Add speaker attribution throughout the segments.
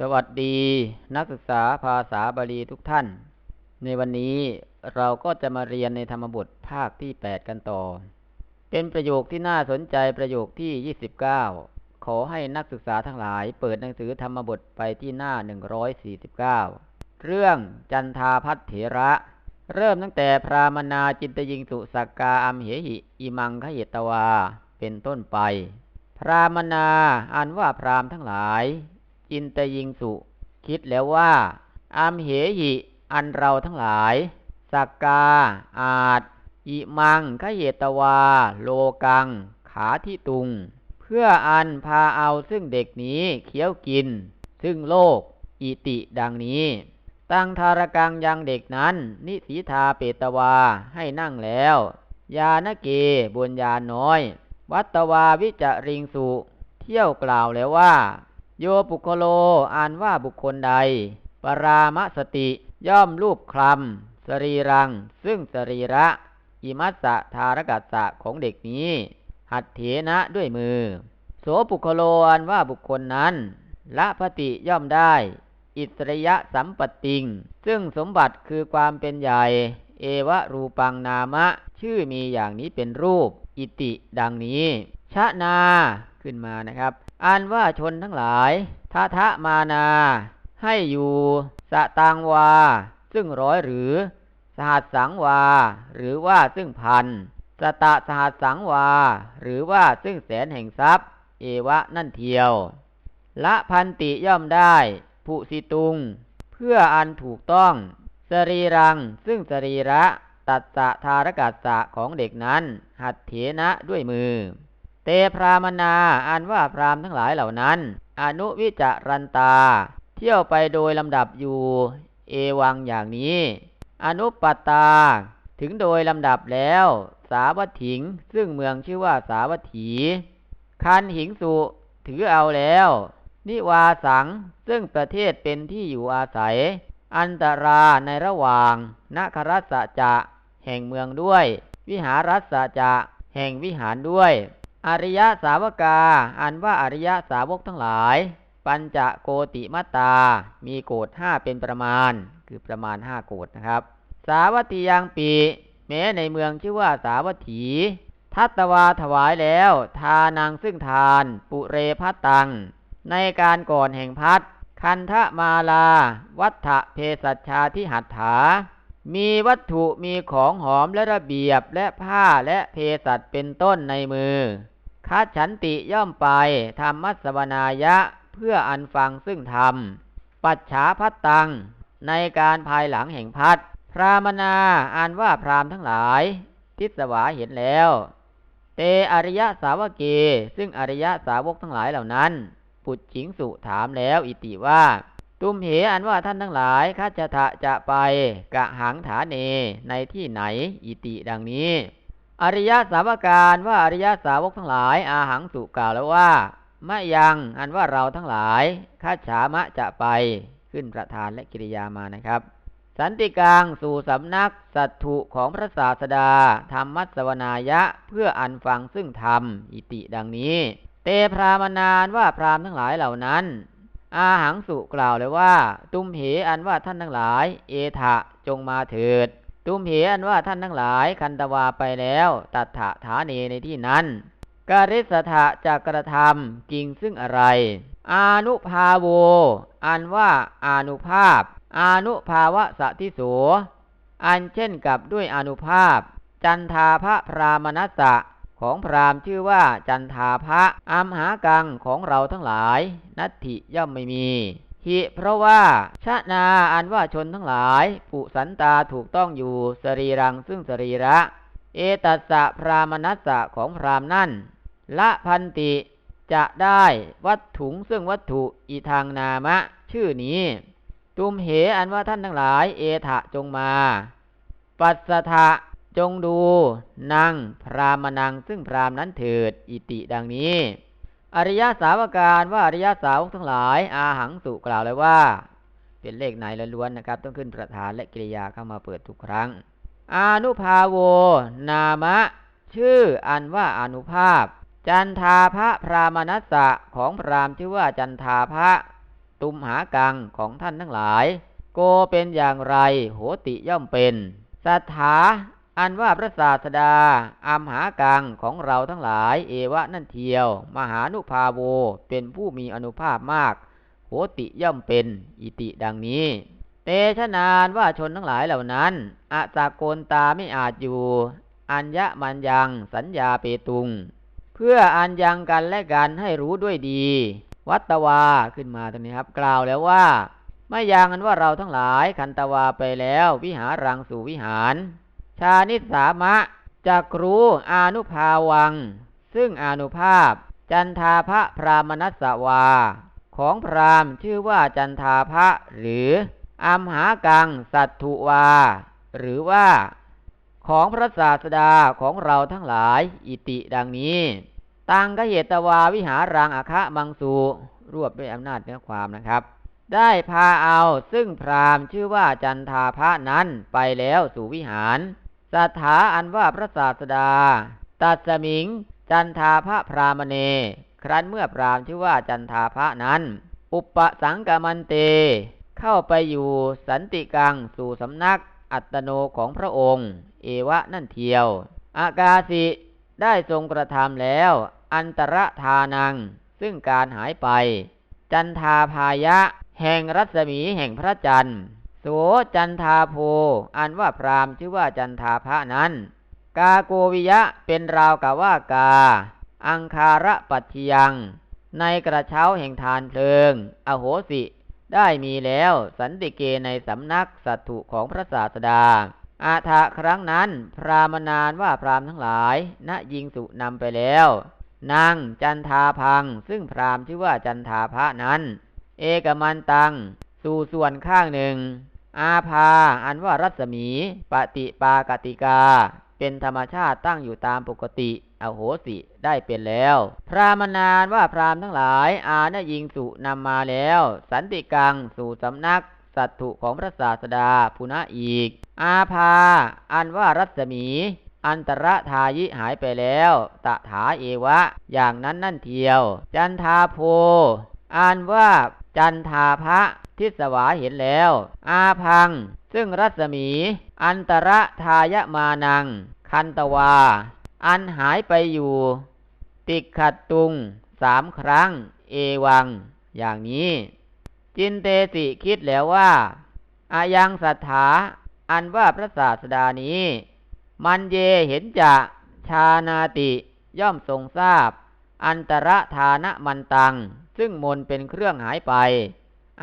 Speaker 1: สวัสดีนักศึกษาภาษาบาลีทุกท่าน ในวันนี้เราก็จะมาเรียนในธรรมบทภาคที่ 8 กันต่อ เป็นประโยคที่น่าสนใจประโยคที่ 29 ขอให้นักศึกษาทั้งหลายเปิดหนังสือธรรมบทไปที่หน้า 149 เรื่องจันทาพัฒเถระ เริ่มตั้งแต่พรามนาจินตยิงสุสักกาอัมเหหิอิมังขเหตวา เป็นต้นไป พรามนาอันว่าพรามทั้งหลาย จินตยิงสุ คิดแล้วว่าอัมเหหิ อันเราทั้งหลาย สักกา อาจ อิมังขเหตวา โลกัง ขาที่ตุง เพื่ออันพาเอาซึ่งเด็กนี้เคี้ยวกิน ซึ่งโลก อิติดังนี้ ตั้งทารกังยังเด็กนั้น นิสีทาเปตวาให้นั่งแล้ว ยานเกบนยาน้อย วัตวาวิจริงสุเที่ยวกล่าวแล้วว่า โยปุคโลอ่านว่าบุคคลใด ปรามสติย่อมรูปคลำสรีรัง ซึ่งสรีระอิมัสสะทารกัสสะของเด็กนี้ หัดเถนะด้วยมือ โสปุคโลอันว่าบุคคลนั้นละพติย่อมได้ อิสริยะสัมปติง ซึ่งสมบัติคือความเป็นใหญ่ เอวะรูปังนามะ ชื่อมีอย่างนี้เป็นรูป อิติดังนี้ ชะนา ขึ้นมานะครับอันว่าชนทั้งหลายทะทะมานา ให้อยู่สะตังวา ซึ่งร้อยหรือ สหัสสังวา หรือว่าซึ่งพันสตะสหัสสังวา หรือว่าซึ่งแสนแห่งทรัพย์ เอวะนั่นเทียว ละพันติย่อมได้ผู้สิตุง เพื่ออันถูกต้องสรีรัง ซึ่งสรีระ ตัดสะทารกัสสะของเด็กนั้น หัดเถนะด้วยมือ เตพรามนาอันว่าพรามทั้งหลายเหล่านั้น อนุวิจารันตา เที่ยวไปโดยลำดับอยู่ เอวังอย่างนี้ อนุปปัตตา ถึงโดยลำดับแล้ว สาวัตถิง ซึ่งเมืองชื่อว่าสาวัตถี คันหิงสุ ถือเอาแล้ว นิวาสัง ซึ่งประเทศเป็นที่อยู่อาศัย อันตราในระหว่างนครัสสจะ แห่งเมืองด้วย วิหารัสสจะ แห่งวิหารด้วย อริยสาวกา อันว่าอริยสาวกทั้งหลาย ปัญจโกติมัตตา มีโกดห้าเป็นประมาณ คือประมาณห้าโกดนะครับ สาวัตถียังปีแม้ในเมืองชื่อว่าสาวัตถี ทัตตวาถวายแล้ว ทานังซึ่งทาน ปุเรพัตตัง ในการก่อนแห่งพัด คันทะมาลา วัฏเพสัชาที่หัตถา มีวัตถุมีของหอมและระเบียบและผ้าและเพสัชเป็นต้นในมือ คัดฉันติย่อมไปธรรมัสวนายะเพื่ออันฟังซึ่งธรรม ปัจฉาพัตตัง ในการภายหลังแห่งพัดพรามนาอ่านว่าพรามทั้งหลาย ทิศวาเห็นแล้ว เตอริยสาวเกซึ่งอริยสาวกทั้งหลายเหล่านั้นปุจฉิงสุถามแล้วอิติว่า ตุมเหอันว่าท่านทั้งหลายข้าจะทะจะไปกะหังฐาเนในที่ไหนอิติดังนี้ อริยสาวการว่าอริยสาวกทั้งหลาย อาหังสุกล่าวแล้วว่ามะยังอันว่าเราทั้งหลายข้าฉามะจะไปขึ้นประธานและกิริยามานะครับ สันติกลางสู่สำนักสัตถุของพระศาสดาธรรมมัสวนายะเพื่ออันฟังซึ่งธรรมอิติดังนี้ เตพรามนานว่าพรามทั้งหลายเหล่านั้น อาหังสุกล่าวเลยว่า ตุมเหอันว่าท่านทั้งหลาย เอทะจงมาเถิด ตุมเหอันว่าท่านทั้งหลายคันตวาไปแล้ว ตัดถะฐาเนในที่นั้น การิสถะจะกระทำกิ่งซึ่งอะไร อานุภาโว อันว่าอานุภาพ อานุภาวะสะทิโส อันเช่นกับด้วยอานุภาพ จันทาพระพรามนัสสะของพรามชื่อว่าจันทาพระอัมหากังของเราทั้งหลาย นัตถิย่อมไม่มี หิเพราะว่าชะนาอันว่าชนทั้งหลายปุสันตาถูกต้องอยู่สรีรังซึ่งสรีระ เอตัสสะพรามนัสสะของพรามนั่น ละพันติจะได้วัตถุงซึ่งวัตถุอีทางนามะ ชื่อนี้ ตุมเหอันว่าท่านทั้งหลาย เอทะจงมา ปัสสทะจงดูนางพรามนังซึ่งพรามนั้นเถิดอิติดังนี้ อริยสาวการว่าอริยสาวกทั้งหลาย อาหังสุกล่าวเลยว่า เป็นเลขไหนล้วนๆนะครับ ต้องขึ้นประธานและกิริยาเข้ามาเปิดทุกครั้ง อนุภาโว นามะ ชื่ออันว่าอนุภาพ จันทาพระพรามนัสสะของพรามชื่อว่าจันทาพระตุมหากังของท่านทั้งหลาย โกเป็นอย่างไร โหติย่อมเป็น สัทธา อันว่าพระศาสดาอัมหากังของเราทั้งหลาย เอวะนั่นเทียว มหานุภาโว เป็นผู้มีอนุภาพมากโหติย่อมเป็นอิติดังนี้ เตชะนานว่าชนทั้งหลายเหล่านั้นอาสากลตาไม่อาจอยู่ อัญญะมันยังสัญญาเปตุง เพื่ออันยังกันและกันให้รู้ด้วยดี วัตวาขึ้นมาตรงนี้ครับ กล่าวแล้วว่าไม่ยังอันว่าเราทั้งหลายคันตวาไปแล้ว วิหารังสู่วิหาร ชานิสามะจักรู้อานุภาวัง ซึ่งอานุภาพ จันทาพระพรามนัสวา ของพรามชื่อว่าจันทาพระหรืออัมหากังสัตถุวา หรือว่า ของพระศาสดาของเราทั้งหลายอิติดังนี้ ตังกเหตวาวิหารังอาคะมังสูรวบด้วยอำนาจเนื้อความนะครับ ได้พาเอาซึ่งพรามชื่อว่าจันทาพระนั้นไปแล้วสู่วิหาร สถาอันว่าพระศาสดา ตัดสมิง จันทาพระพรามเน ครั้นเมื่อพรามชื่อว่าจันทาพระนั้น อุปสังกมันเต เข้าไปอยู่สันติกังสู่สำนักอัตโนของพระองค์ เอวะนั่นเทียว อากาสิได้ทรงกระทำแล้ว อันตรธานัง ซึ่งการหายไป จันทาพายะ แห่งรัศมีแห่งพระจันทร์ โสจันทาโพ อันว่าพรามชื่อว่าจันทาพระนั้น กาโกวิยะเป็นราวกับว่ากา อังคาระปัจจยัง ในกระเช้าแห่งทานเพลิง อโหสิ ได้มีแล้วสันติเกในสำนักสัตถุของพระศาสดา อาทะครั้งนั้น พรามนานว่าพรามทั้งหลาย ณยิงสุนำไปแล้ว นางจันทาพัง ซึ่งพรามชื่อว่าจันทาพระนั้น เอกมันตัง สู่ส่วนข้างหนึ่ง อาภา อันว่ารัศมี ปฏิปากติกา เป็นธรรมชาติตั้งอยู่ตามปกติ อโหสิได้เป็นแล้ว พรามนานว่าพรามทั้งหลาย อาณยิงสุนำมาแล้ว สันติกังสู่สำนักสัตถุของพระศาสดาพุนะอีก อาภา อันว่ารัศมี อันตรทายิหายไปแล้ว ตถาเอวะ อย่างนั้นนั่นเทียว จันทาโพอันว่าจันทาพระ ทิสวาเห็นแล้ว อาพัง ซึ่งรัศมี อันตรทายมานัง คันตวา อันหายไปอยู่ ติขัดตุงสามครั้ง เอวัง อย่างนี้ จินเตสิคิดแล้วว่าอายังสัทธาอันว่าพระศาสดานี้ มันเยเห็นจะชานาติย่อมทรงทราบ อันตรธานะมันตัง ซึ่งมนเป็นเครื่องหายไป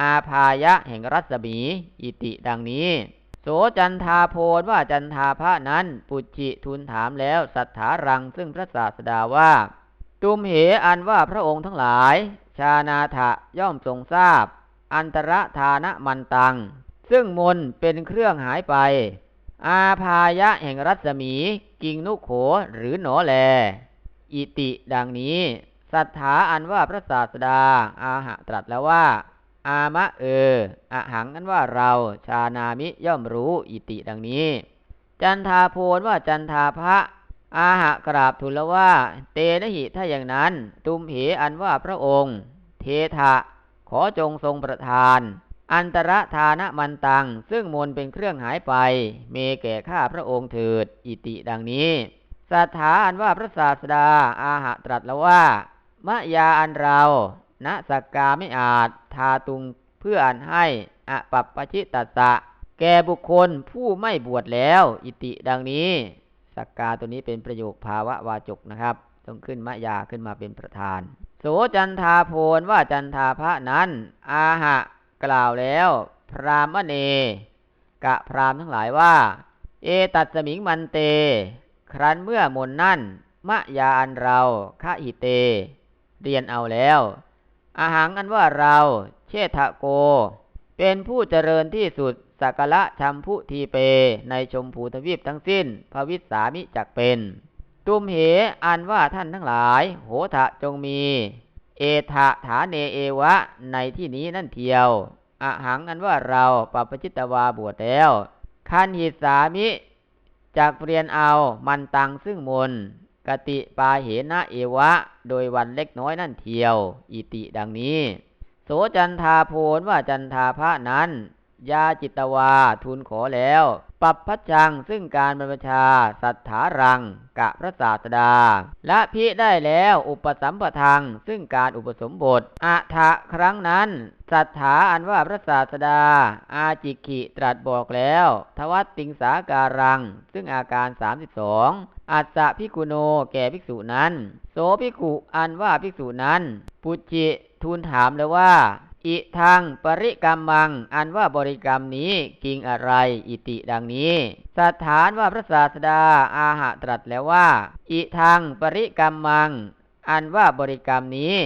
Speaker 1: อาพายะแห่งรัศมี อิติดังนี้ โสจันทาโพนว่าจันทาพระนั้น ปุจจิทูลถามแล้วสัทธารังซึ่งพระศาสดาว่า ตุมเหอันว่าพระองค์ทั้งหลาย ชานาถะย่อมทรงทราบ อันตรธานะมันตัง ซึ่งมนเป็นเครื่องหายไป อาพายะแห่งรัศมี กิงนุโขหรือหนอแล อิติดังนี้ สัทธาอันว่าพระศาสดาอาหะตรัสแล้วว่า อามะเอออะหังอันว่าเราชานามิย่อมรู้อิติดังนี้ จันทาโพนว่าจันทาพระอาหะกราบทูลวว่า เตนะหิถ้าอย่างนั้น ตุมเหอันว่าพระองค์ เทถะขอจงทรงประทาน อันตรธานะมันตัง ซึ่งมนเป็นเครื่องหายไป เมแก่ข้าพระองค์เถิด อิติดังนี้สัทธาอันว่าพระศาสดาอาหะตรัสแล้วว่ามะยาอันเรา ณสักกาไม่อาจทาตุงเพื่ออันให้อปัปปชิตัสะ แก่บุคคลผู้ไม่บวชแล้ว อิติดังนี้สักกาตัวนี้เป็นประโยคภาวะวาจกนะครับ ต้องขึ้นมะยาขึ้นมาเป็นประธาน โสจันทาโพนว่าจันทาพระนั้น อาหะกล่าวแล้ว พรามเน กะพรามทั้งหลายว่า เอตัดสมิงมันเต ครั้นเมื่อมนนั่นมะยาอันเราคะหิเต เรียนเอาแล้ว อาหังอันว่าเราเชษฐโก เป็นผู้เจริญที่สุดสักละชัมพุทีเป ในชมพูทวีปทั้งสิ้นภวิสามิจักเป็น ตุมเหอันว่าท่านทั้งหลาย โหทะจงมี เอทะฐานเนเอวะ ในที่นี้นั่นเทียวอะหังอันว่าเราปัปจิตตวาบวชแล้วคันหิสามิจากเรียนเอามันตังซึ่งมน กติปาเหนะเอวะ โดยวันเล็กน้อยนั่นเทียว อิติดังนี้ โสจันทาโพนว่าจันทาพระนั้น ยาจิตวาทูลขอแล้ว ปรับพัชชังซึ่งการบรรพชา สัทธารังกะพระศาสดา และพิได้แล้วอุปสัมปทัง ซึ่งการอุปสมบทอะทะครั้งนั้นสัทธาอันว่าพระศาสดา อาจิกิตรัสบอกแล้ว ทวัตติงสาการัง ซึ่งอาการ 32 อัสสะพิกุโนแก่ภิกษุนั้น โสภิกขุอันว่าภิกษุนั้น ปุจจิทูลถามเลยว่า อิทางปริกรรมมัง อันว่าบริกรรมนี้กิงอะไร อิติดังนี้ สถานว่าพระศาสดาอาหะตรัสแล้วว่า อิทางปริกรรมมัง อันว่าบริกรรมนี้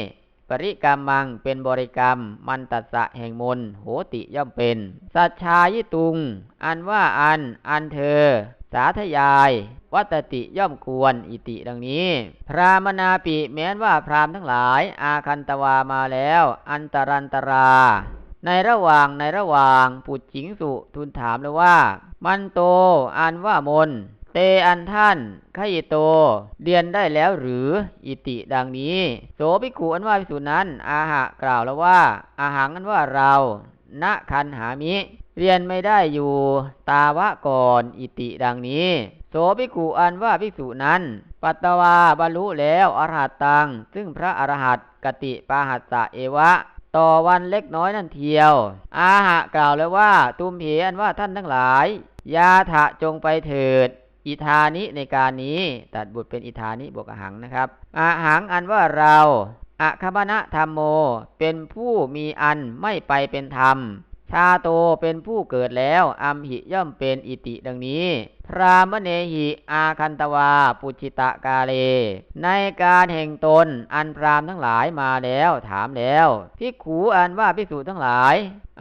Speaker 1: ริกรรมมังเป็นบริกรรม มันตัสสะแห่งมนโหติย่อมเป็น สัจชายิตุง อันว่าอัน อันเธอ สาธยาย วัตติย่อมควรอิติดังนี้ พรามนาปิแม้นว่าพรามทั้งหลาย อาคันตวามาแล้ว อันตรันตราในระหว่างในระหว่างปุจจิงสุทูลถามเลยว่า มันโตอันว่ามน เตอันท่านขยิโต เรียนได้แล้วหรือ อิติดังนี้ โสภิกขุอันว่าภิกษุนั้น อาหะกล่าวแล้วว่า อาหังอันว่าเราณคันหามิ เรียนไม่ได้อยู่ ตาวะก่อนอิติดังนี้ โสภิกขุอันว่าภิกษุนั้น ปัตตวาบรรลุแล้วอรหัตตัง ซึ่งพระอรหัตกติปาหัสสะเอวะ ต่อวันเล็กน้อยนั่นเทียว อาหะกล่าวแล้วว่า ตุมเหอันว่าท่านทั้งหลาย ยาถะจงไปเถิด อิธานิในการนี้ ตัดบุตรเป็นอิธานิบวกอหังนะครับอาหังอันว่าเราอะคมณะธรรมโม เป็นผู้มีอันไม่ไปเป็นธรรม ชาโตเป็นผู้เกิดแล้วอัมหิย่อมเป็นอิติดังนี้ พรามเนหิอาคันตวา ปุจิตะกาเล ในการแห่งตนอันพรามทั้งหลายมาแล้วถามแล้วพิขูอันว่าพิสูจทั้งหลาย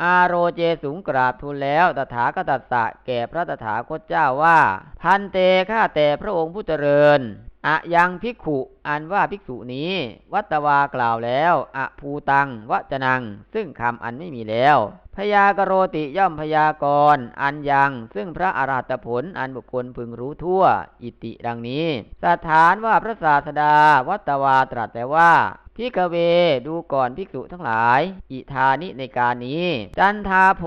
Speaker 1: อาโรเจสูงกราบทูลแล้วตถาคตสะแก่พระตถาคตเจ้าว่า พันเตข้าแต่พระองค์ผู้เจริญอะยังภิกขุอันว่าภิกษุนี้ วัตวากล่าวแล้วอะภูตังวจนัง ซึ่งคำอันไม่มีแล้ว พยากโรติย่อมพยากรอันยัง ซึ่งพระอรหัตผลอันบุคคลพึงรู้ทั่ว อิติดังนี้ สถานว่าพระศาสดาวัตวาตรัสแต่ว่า พิกเว ดูก่อนภิกษุทั้งหลาย อิธานิในการนี้ จันทาโพ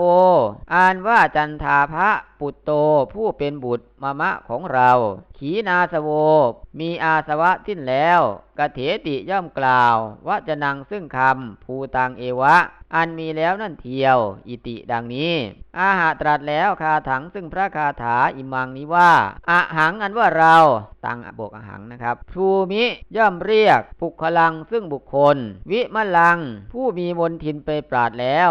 Speaker 1: อ่านว่าจันทาพระปุตโตผู้เป็นบุตรมะมะของเรา ขีนาสโว มีอาสวะสิ้นแล้วกเถติย่อมกล่าวว่าจะนังซึ่งคำภูตังเอวะ อันมีแล้วนั่นเทียว อิติดังนี้ อาหาตรัสแล้วคาถังซึ่งพระคาถาอิมังนี้ว่าอะหังอันว่าเราตังบวกอหังนะครับภูมิย่อมเรียกปุคลังซึ่งบุคคล วิมลัง ผู้มีมนทินไปปราดแล้ว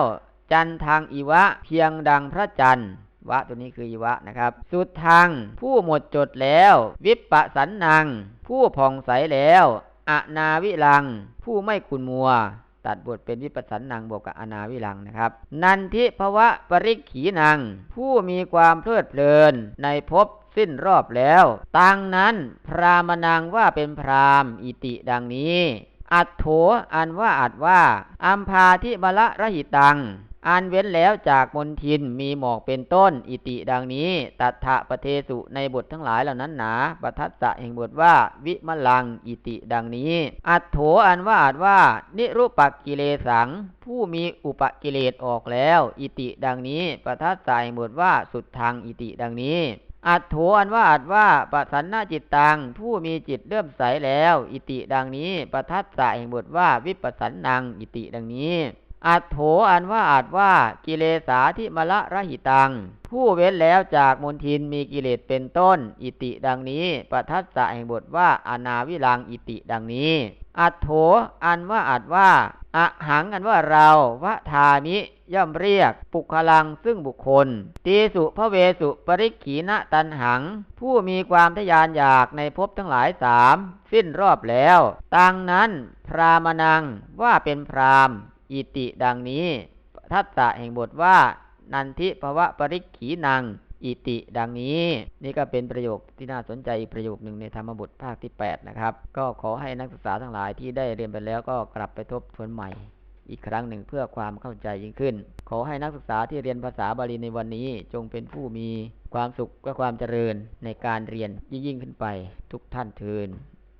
Speaker 1: จันทางอีวะเพียงดังพระจันทร์วะตัวนี้คืออีวะนะครับ สุดทางผู้หมดจดแล้ว วิปปะสันนัง ผู้ผ่องใสแล้ว อนาวิลัง ผู้ไม่คุณมัว ตัดบทเป็นวิปัสสนังบวกกับอนาวิลังนะครับ นันทิภวะปริขีนัง ผู้มีความเพลิดเพลินในภพสิ้นรอบแล้วตังนั้นพรามนังว่าเป็นพรามอิติดังนี้ อัตโถอันว่าอัดว่า อัมพาทิบละระหิตัง อันเว้นแล้วจากมนทินมีหมอกเป็นต้น อิติดังนี้ ตัทธะปะเทสุในบททั้งหลายเหล่านั้นหนาปทัสสะแห่งบทว่า วิมลัง อิติดังนี้ อัตโถอันว่าอาจว่า นิรุปกิเลสัง ผู้มีอุปกิเลสออกแล้ว อิติดังนี้ปทัสสะแห่งบทว่าสุดทางอิติดังนี้อัตโถอันว่าอัดว่าปสันนาจิตตังผู้มีจิตเลื่อมใสแล้ว อิติดังนี้ปทัสสะแห่งบทว่าวิปัสสันนัง อิติดังนี้ อัตโถอันว่าอาจว่ากิเลสาธิมละระหิตัง ผู้เว้นแล้วจากมนทินมีกิเลสเป็นต้น อิติดังนี้ปทัสสะแห่งบทว่าอนาวิลังอิติดังนี้ อัตโถอันว่าอาจว่าอะหังอันว่าเราวะทามิย่อมเรียกปุคลังซึ่งบุคคล ตีสุพระเวสุปริกขีณตันหัง ผู้มีความทะยานอยากในภพทั้งหลายสามสิ้นรอบแล้ว ตังนั้นพรามนังว่าเป็นพราม อิติดังนี้ ทัตตะแห่งบทว่า นันทิภวะปริขีนัง อิติดังนี้ นี่ก็เป็นประโยคที่น่าสนใจประโยคหนึ่งในธรรมบทภาคที่ 8 นะครับ ก็ขอให้นักศึกษาทั้งหลายที่ได้เรียนไปแล้วก็กลับไปทบทวนใหม่ อีกครั้งหนึ่งเพื่อความเข้าใจยิ่งขึ้น ขอให้นักศึกษาที่เรียนภาษาบาลีในวันนี้ จงเป็นผู้มีความสุขและความเจริญในการเรียนยิ่งขึ้นไปทุกท่านเทิน